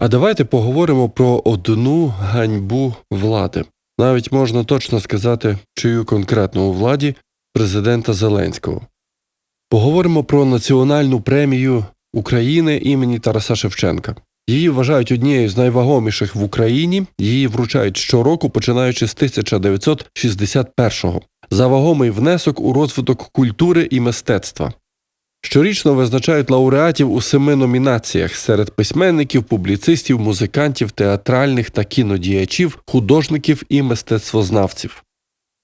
А давайте поговоримо про одну ганьбу влади. Навіть можна точно сказати, чию конкретно у владі президента Зеленського. Поговоримо про національну премію України імені Тараса Шевченка. Її вважають однією з найвагоміших в Україні. Її вручають щороку, починаючи з 1961-го, за вагомий внесок у розвиток культури і мистецтва. Щорічно визначають лауреатів у семи номінаціях серед письменників, публіцистів, музикантів, театральних та кінодіячів, художників і мистецтвознавців.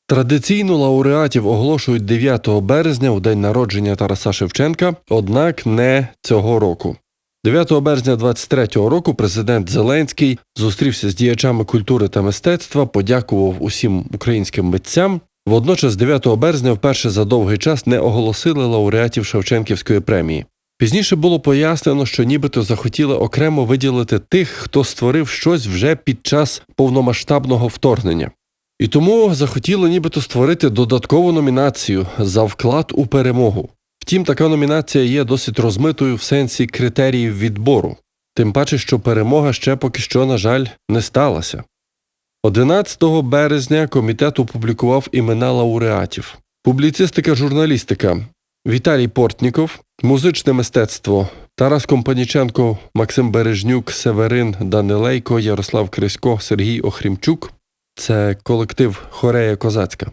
Традиційно лауреатів оголошують 9 березня у день народження Тараса Шевченка, однак не цього року. 9 березня 23-го року президент Зеленський зустрівся з діячами культури та мистецтва, подякував усім українським митцям. Водночас 9 березня вперше за довгий час не оголосили лауреатів Шевченківської премії. Пізніше було пояснено, що нібито захотіли окремо виділити тих, хто створив щось вже під час повномасштабного вторгнення. І тому захотіли нібито створити додаткову номінацію за вклад у перемогу. Втім, така номінація є досить розмитою в сенсі критеріїв відбору, тим паче, що перемога ще поки що, на жаль, не сталася. 11 березня комітет опублікував імена лауреатів. Публіцистика журналістика Віталій Портніков, музичне мистецтво Тарас Компаніченко, Максим Бережнюк, Северин Данилейко, Ярослав Крисько, Сергій Охрімчук. Це колектив Хорея Козацька.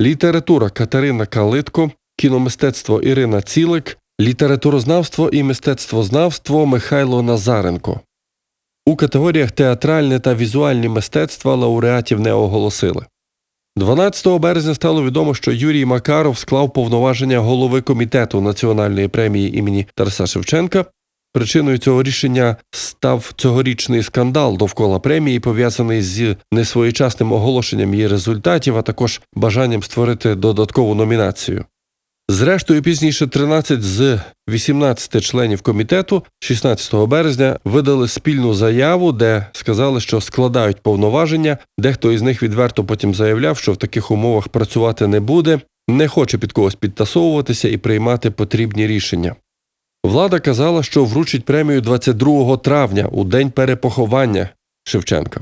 Література Катерина Калитко, кіномистецтво Ірина Цілик, літературознавство і мистецтвознавство Михайло Назаренко. У категоріях театральне та візуальні мистецтва лауреатів не оголосили. 12 березня стало відомо, що Юрій Макаров склав повноваження голови комітету національної премії імені Тараса Шевченка. Причиною цього рішення став цьогорічний скандал довкола премії, пов'язаний з несвоєчасним оголошенням її результатів, а також бажанням створити додаткову номінацію. Зрештою, пізніше 13 з 18 членів комітету 16 березня видали спільну заяву, де сказали, що складають повноваження. Дехто із них відверто потім заявляв, що в таких умовах працювати не буде, не хоче під когось підтасовуватися і приймати потрібні рішення. Влада казала, що вручить премію 22 травня у день перепоховання Шевченка.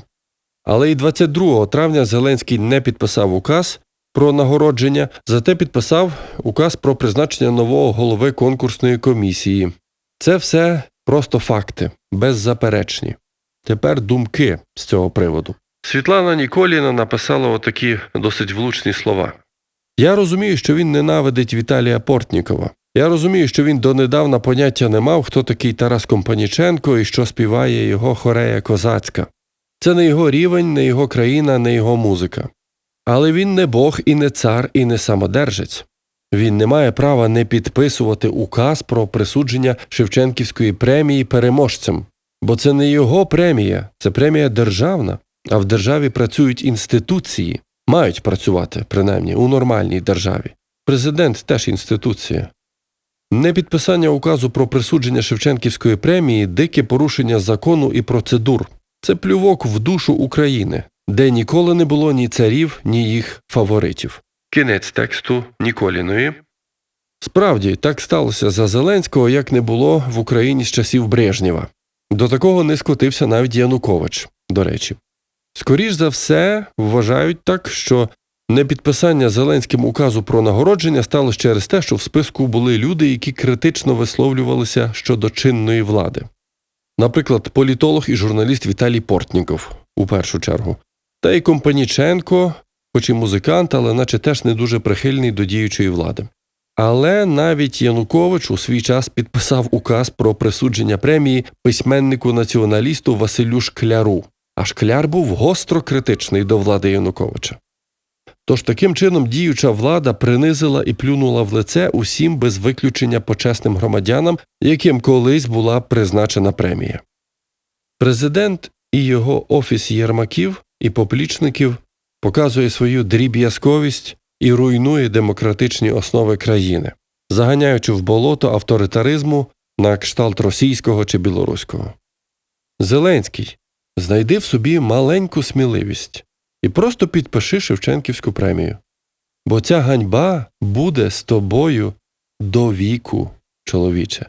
Але і 22 травня Зеленський не підписав указ про нагородження, зате підписав указ про призначення нового голови конкурсної комісії. Це все просто факти, беззаперечні. Тепер думки з цього приводу. Світлана Ніколіна написала отакі досить влучні слова. Я розумію, що він ненавидить Віталія Портнікова. Я розумію, що він донедавна поняття не мав, хто такий Тарас Компаніченко і що співає його хорея козацька. Це не його рівень, не його країна, не його музика. Але він не Бог і не цар, і не самодержець. Він не має права не підписувати указ про присудження Шевченківської премії переможцям, бо це не його премія, це премія державна, а в державі працюють інституції, мають працювати, принаймні, у нормальній державі. Президент теж інституція. Непідписання указу про присудження Шевченківської премії дике порушення закону і процедур. Це плювок в душу України, де ніколи не було ні царів, ні їх фаворитів. Кінець тексту Ніколіної. Справді, так сталося за Зеленського, як не було в Україні з часів Брежнєва. До такого не скотився навіть Янукович, до речі. Скоріш за все, вважають так, що непідписання Зеленським указу про нагородження сталося через те, що в списку були люди, які критично висловлювалися щодо чинної влади. Наприклад, політолог і журналіст Віталій Портніков у першу чергу, та й Компаніченко, хоч і музикант, але наче теж не дуже прихильний до діючої влади. Але навіть Янукович у свій час підписав указ про присудження премії письменнику націоналісту Василю Шкляру, а Шкляр був гостро критичний до влади Януковича. Тож таким чином діюча влада принизила і плюнула в лице усім без виключення почесним громадянам, яким колись була призначена премія. Президент і його офіс Єрмаків і поплічників показує свою дріб'язковість і руйнує демократичні основи країни, заганяючи в болото авторитаризму на кшталт російського чи білоруського. Зеленський, знайди в собі маленьку сміливість і просто підпиши Шевченківську премію. Бо ця ганьба буде з тобою до віку, чоловіче.